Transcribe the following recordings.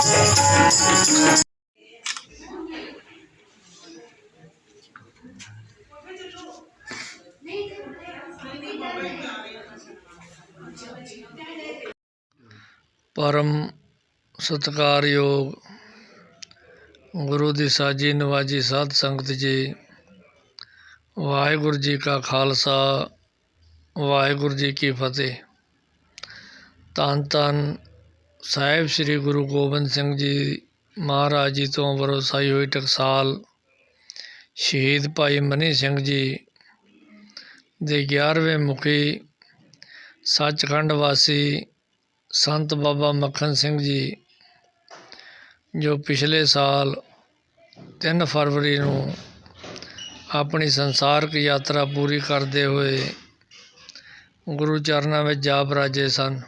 ਪਰਮ ਸਤਿਕਾਰਯੋਗ ਗੁਰੂ ਦੀ ਸਾਜੀ ਨਵਾਜੀ ਸਾਧ ਸੰਗਤ ਜੀ, ਵਾਹਿਗੁਰੂ ਜੀ ਕਾ ਖਾਲਸਾ, ਵਾਹਿਗੁਰੂ ਜੀ ਕੀ ਫਤਿਹ। ਧੰਨ ਧੰਨ ਸਾਹਿਬ ਸ੍ਰੀ ਗੁਰੂ ਗੋਬਿੰਦ ਸਿੰਘ ਜੀ ਮਹਾਰਾਜ ਜੀ ਤੋਂ ਵਰਸਾਈ ਹੋਈ ਟਕਸਾਲ ਸ਼ਹੀਦ ਭਾਈ ਮਨੀ ਸਿੰਘ ਜੀ ਦੇ 11ਵੇਂ ਮੁਖੀ ਸੱਚਖੰਡ ਵਾਸੀ ਸੰਤ ਬਾਬਾ ਮੱਖਣ ਸਿੰਘ ਜੀ, ਜੋ ਪਿਛਲੇ ਸਾਲ 3 ਫਰਵਰੀ ਨੂੰ ਆਪਣੀ ਸੰਸਾਰਕ ਯਾਤਰਾ ਪੂਰੀ ਕਰਦੇ ਹੋਏ ਗੁਰੂ ਚਰਨਾਂ ਵਿੱਚ ਜਾ ਬਰਾਜੇ ਸਨ।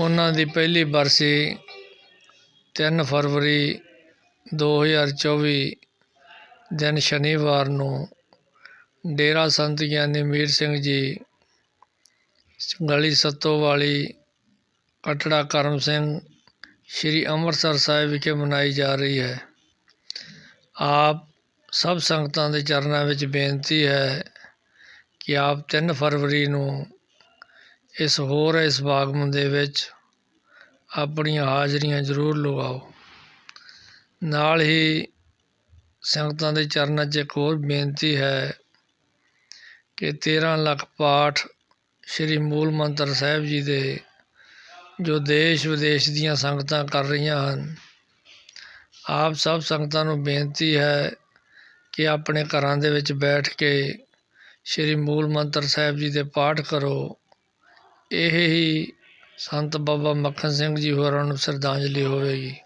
ਉਹਨਾਂ ਦੀ ਪਹਿਲੀ ਬਰਸੀ ਤਿੰਨ ਫਰਵਰੀ 2024 ਦਿਨ ਸ਼ਨੀਵਾਰ ਨੂੰ। ਡੇਰਾ ਸੰਤ ਗਿਆਨੀ ਮੀਰ ਸਿੰਘ ਜੀ ਗਲੀ ਸੱਤੋ ਵਾਲੀ ਕਟੜਾ ਕਰਮ ਸਿੰਘ ਸ਼੍ਰੀ ਅੰਮ੍ਰਿਤਸਰ ਸਾਹਿਬ ਵਿਖੇ ਮਨਾਈ ਜਾ ਰਹੀ ਹੈ। ਆਪ ਸਭ ਸੰਗਤਾਂ ਦੇ ਚਰਨਾਂ ਵਿੱਚ ਬੇਨਤੀ ਹੈ ਕਿ ਆਪ 3 ਫਰਵਰੀ ਨੂੰ ਇਸ ਹੋਰ ਇਸ ਬਾਗਮ ਦੇ ਵਿੱਚ ਆਪਣੀਆਂ ਹਾਜ਼ਰੀਆਂ ਜ਼ਰੂਰ ਲਗਾਓ। ਨਾਲ ਹੀ ਸੰਗਤਾਂ ਦੇ ਚਰਨਾਂ 'ਚ ਇੱਕ ਹੋਰ ਬੇਨਤੀ ਹੈ ਕਿ 13 ਲੱਖ ਪਾਠ ਸ਼੍ਰੀ ਮੂਲ ਮੰਤਰ ਸਾਹਿਬ ਜੀ ਦੇ ਜੋ ਦੇਸ਼ ਵਿਦੇਸ਼ ਦੀਆਂ ਸੰਗਤਾਂ ਕਰ ਰਹੀਆਂ ਹਨ, ਆਪ ਸਭ ਸੰਗਤਾਂ ਨੂੰ ਬੇਨਤੀ ਹੈ ਕਿ ਆਪਣੇ ਘਰਾਂ ਦੇ ਵਿੱਚ ਬੈਠ ਕੇ ਸ਼੍ਰੀ ਮੂਲ ਮੰਤਰ ਸਾਹਿਬ ਜੀ ਦੇ ਪਾਠ ਕਰੋ। ਇਹ ਹੀ ਸੰਤ ਬਾਬਾ ਮੱਖਣ ਸਿੰਘ ਜੀ ਹੋਰਾਂ ਨੂੰ ਸ਼ਰਧਾਂਜਲੀ ਹੋਵੇਗੀ।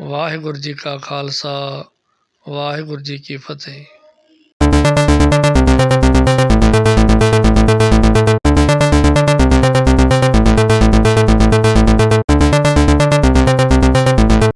ਵਾਹਿਗੁਰੂ ਜੀ ਕਾ ਖਾਲਸਾ, ਵਾਹਿਗੁਰੂ ਜੀ ਕੀ ਫਤਿਹ।